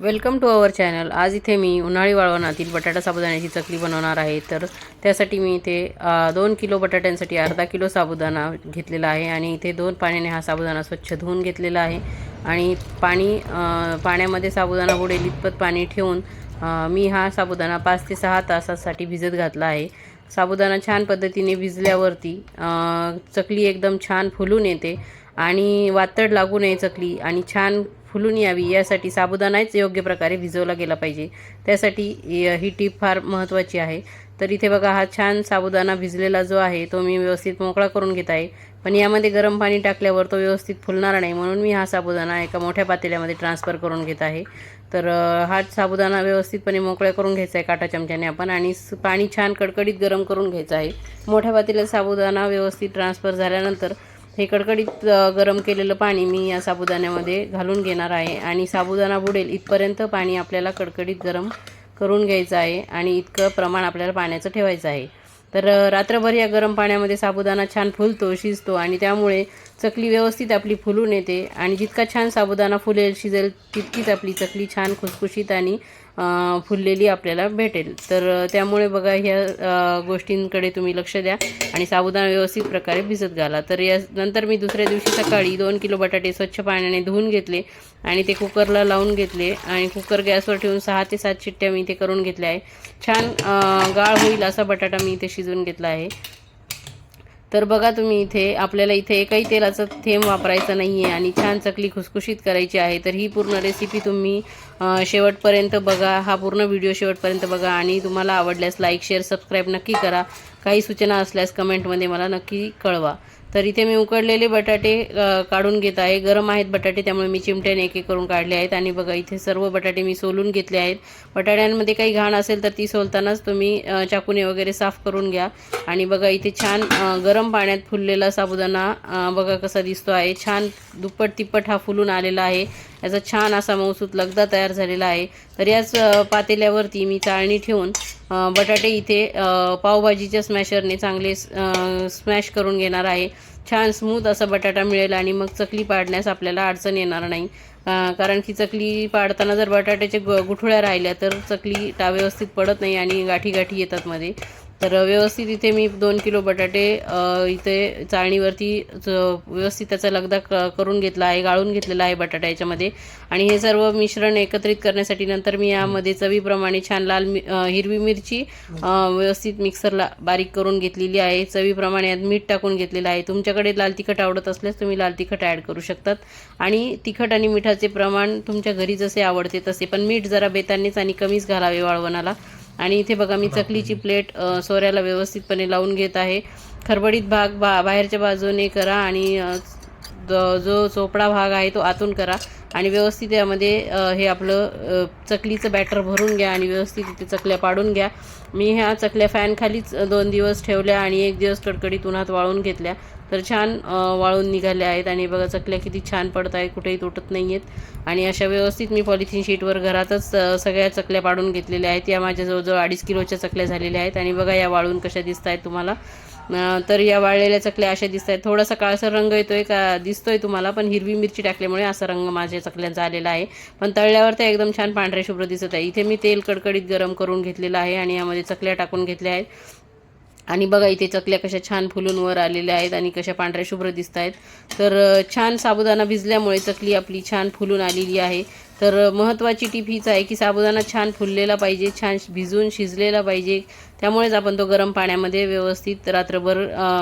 Welcome to our channel. आज इथे मी उन्हाळी वाळवणातील बटाटा साबुदाण्याची चकली बनवणार आहे. तर त्यासाठी मी इथे दोन किलो बटाट्यांसाठी अर्धा किलो साबुदाणा घेतलेला आहे आणि इथे दोन पाण्याने हा साबुदाणा स्वच्छ धुवून घेतलेला आहे. आणि पाणी पाण्यामध्ये साबुदाणा बुडेल इतपत पाणी ठेवून मी हा साबुदाणा पाच ते सहा तासासाठी भिजत घातला आहे. साबुदाणा छान पद्धतीने भिजल्यावरती चकली एकदम छान फुलून येते आणि वातड लागू नये चकली आणि छान फुलून यावी यासाठी साबुदाणाच योग्य प्रकारे भिजवला गेला पाहिजे. त्यासाठी ही टीप फार महत्त्वाची आहे. तर इथे बघा हा छान साबुदाणा भिजलेला जो आहे तो मी व्यवस्थित मोकळा करून घेत आहे. पण यामध्ये गरम पाणी टाकल्यावर तो व्यवस्थित फुलणार नाही म्हणून मी हा साबुदाणा एका मोठ्या पातेल्यामध्ये ट्रान्सफर करून घेत आहे. तर हा साबुदाणा व्यवस्थितपणे मोकळा करून घ्यायचा आहे काटा चमच्याने आपण आणि स- पाणी छान कडकडीत गरम करून घ्यायचं आहे. मोठ्या पातेल्यात साबुदाणा व्यवस्थित ट्रान्सफर झाल्यानंतर हे कडकडीत गरम केलेलं पाणी मी या साबुदाण्यामध्ये घालून घेणार आहे. आणि साबुदाणा बुडेल इथपर्यंत पाणी आपल्याला कडकडीत गरम करून घ्यायचं आहे आणि इतकं प्रमाण आपल्याला पाण्याचं ठेवायचं आहे. तर रात्रभर या गरम पाण्यामध्ये साबुदाणा छान फुलतो शिजतो आणि त्यामुळे चकली व्यवस्थित आपली फुलून येते. आणि जितका छान साबुदाणा फुलेल शिजेल तितकीच आपली चकली छान खुसखुशीत आणि फुललेली आपल्याला भेटेल. तर त्यामुळे बघा ह्या गोष्टींकडे तुम्ही लक्ष द्या आणि साबुदाणा व्यवस्थित प्रकारे भिजत घाला. तर या नंतर मी दुसऱ्या दिवशी सकाळी दोन किलो बटाटे स्वच्छ पाण्याने धुवून घेतले आणि ते कुकरला लावून घेतले आणि कुकर गॅसवर ठेवून सहा ते सात शिट्ट्या मी ते करून घेतल्या आहे छान गाळ होईल असा बटाटा मी इथे शिजवून घेतला आहे. तर बघा तुम्ही इथे आपल्याला इथे एकही तेलाचं थेंब वापरायचं नाही आहे आणि छान चकली खुसखुशीत करायची आहे तर ही पूर्ण रेसिपी तुम्ही शेवटपर्यंत बघा हा पूर्ण व्हिडिओ शेवटपर्यंत बघा आणि तुम्हाला आवडल्यास लाईक शेअर सबस्क्राईब नक्की करा. काही सूचना असल्यास कमेंटमध्ये मला नक्की कळवा. तर इथे मी उकडलेले बटाटे काढून घेत आहे. गरम आहेत बटाटे त्यामुळे मी चिमट्याने एक एक करून काढले आहेत. आणि बघा इथे सर्व बटाटे मी सोलून घेतले आहेत. बटाट्यांमध्ये काही घाण असेल तर ती सोलतानाच तुम्ही चाकूने वगैरे साफ करून घ्या. आणि बघा इथे छान गरम पाण्यात फुललेला साबुदाणा बघा कसा दिसतो आहे. छान दुप्पट तिप्पट हा फुलून आलेला आहे. याचा छान असा मऊसूत लगदा तयार झालेला आहे. तर याच पातेल्यावरती मी चाळणी ठेवून बटाटे इथे पावभाजीच्या स्मॅशरने चांगले स्मॅश करून घेणार आहे. छान स्मूथ असा बटाटा मिळेल आणि मग चकली पाडण्यास आपल्याला अडचण येणार नाही. कारण की चकली पाडताना जर बटाट्याच्या ग गुठळ्या राहिल्या तर चकली टा व्यवस्थित पडत नाही आणि गाठी गाठी येतात मध्ये. तर व्यवस्थित इथे मी दोन किलो बटाटे इथे चाळणीवरती व्यवस्थित त्याचा लगदा क करून घेतला आहे गाळून घेतलेला आहे बटाटा याच्यामध्ये. आणि हे सर्व मिश्रण एकत्रित करण्यासाठी नंतर मी यामध्ये चवीप्रमाणे छान लाल मि हिरवी मिरची व्यवस्थित मिक्सरला बारीक करून घेतलेली आहे. चवीप्रमाणे यात मीठ टाकून घेतलेलं आहे. तुमच्याकडे लाल तिखट आवडत असल्यास तुम्ही लाल तिखट ॲड करू शकतात. आणि तिखट आणि मिठाचे प्रमाण तुमच्या घरी जसे आवडते तसे. पण मीठ जरा बेतानेच आणि कमीच घालावे वाळवणाला. आणि इथे बघा मी चकलीची प्लेट सोऱ्याला व्यवस्थितपणे लावून घेत आहे. खरबडीत भाग बा बाहेरच्या बाजूने करा आणि जो चोपडा भाग आहे तो आतून करा आणि व्यवस्थित यामध्ये हे आपलं चकलीचं बॅटर भरून घ्या आणि व्यवस्थित इथे चकल्या पाडून घ्या. मी ह्या चकल्या फॅनखालीच दोन दिवस ठेवल्या आणि एक दिवस कडकडीत उन्हात वाळून घेतल्या. तर छान वाळून निघाल्या आहेत आणि बघा चकल्या किती छान पडत आहेत कुठेही तुटत नाही आहेत आणि अशा व्यवस्थित मी पॉलिथिन शीटवर घरातच सगळ्या चकल्या पाडून घेतलेल्या आहेत. या माझ्या जवळजवळ अडीच किलोच्या चकल्या झालेल्या आहेत आणि बघा या वाळून कशा दिसत आहेत तुम्हाला. तर या वाळलेल्या चकल्या अशा दिसत आहेत थोडासा काळसर रंग येतोय का दिसतोय तुम्हाला पण हिरवी मिरची टाकल्यामुळे असा रंग माझ्या चकल्यांचा आलेला आहे. पण तळल्यावर त्या एकदम छान पांढऱ्या शुभ्र दिसत आहे. इथे मी तेल कडकडीत गरम करून घेतलेलं आहे आणि यामध्ये चकल्या टाकून घेतल्या आहेत. आणि बघा इथे चकल्या कशा छान फुलून वर आलेल्या आहेत आणि कशा पांढऱ्या शुभ्र दिसत आहेत तर छान साबुदाणा भिजल्यामुळे चकली आपली छान फुलून आलेली आहे. तर महत्त्वाची टीप हीच आहे की साबुदाणा छान फुललेला पाहिजे छान भिजून शिजलेला पाहिजे. त्यामुळेच आपण तो गरम पाण्यामध्ये व्यवस्थित रात्रभर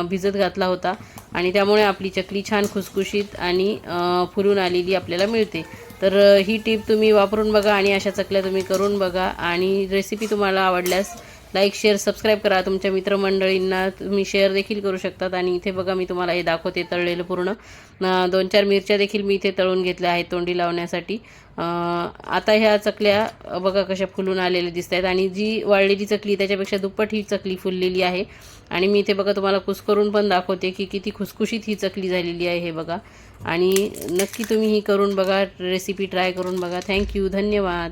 भिजत घातला होता. आणि त्यामुळे आपली चकली छान खुसखुशीत आणि फुलून आलेली आपल्याला मिळते. तर ही टीप तुम्ही वापरून बघा आणि अशा चकल्या तुम्ही करून बघा. आणि रेसिपी तुम्हाला आवडल्यास लाईक शेअर सबस्क्राईब करा. तुमच्या मित्रमंडळींना तुम्ही शेअर देखील करू शकतात. आणि इथे बघा मी तुम्हाला हे दाखवते तळलेलं पूर्ण. दोन चार मिरच्या देखील मी इथे तळून घेतल्या आहेत तोंडी लावण्यासाठी. आता ह्या चकल्या बघा कशा फुलून आलेल्या दिसत आहेत आणि जी वाळलेली चकली त्याच्यापेक्षा दुप्पट ही चकली फुललेली आहे. आणि मी इथे बघा तुम्हाला कुस्करून पण दाखवते की किती खुसखुशीत ही चकली झालेली आहे हे बघा. आणि नक्की तुम्ही ही करून बघा रेसिपी ट्राय करून बघा. थँक्यू धन्यवाद.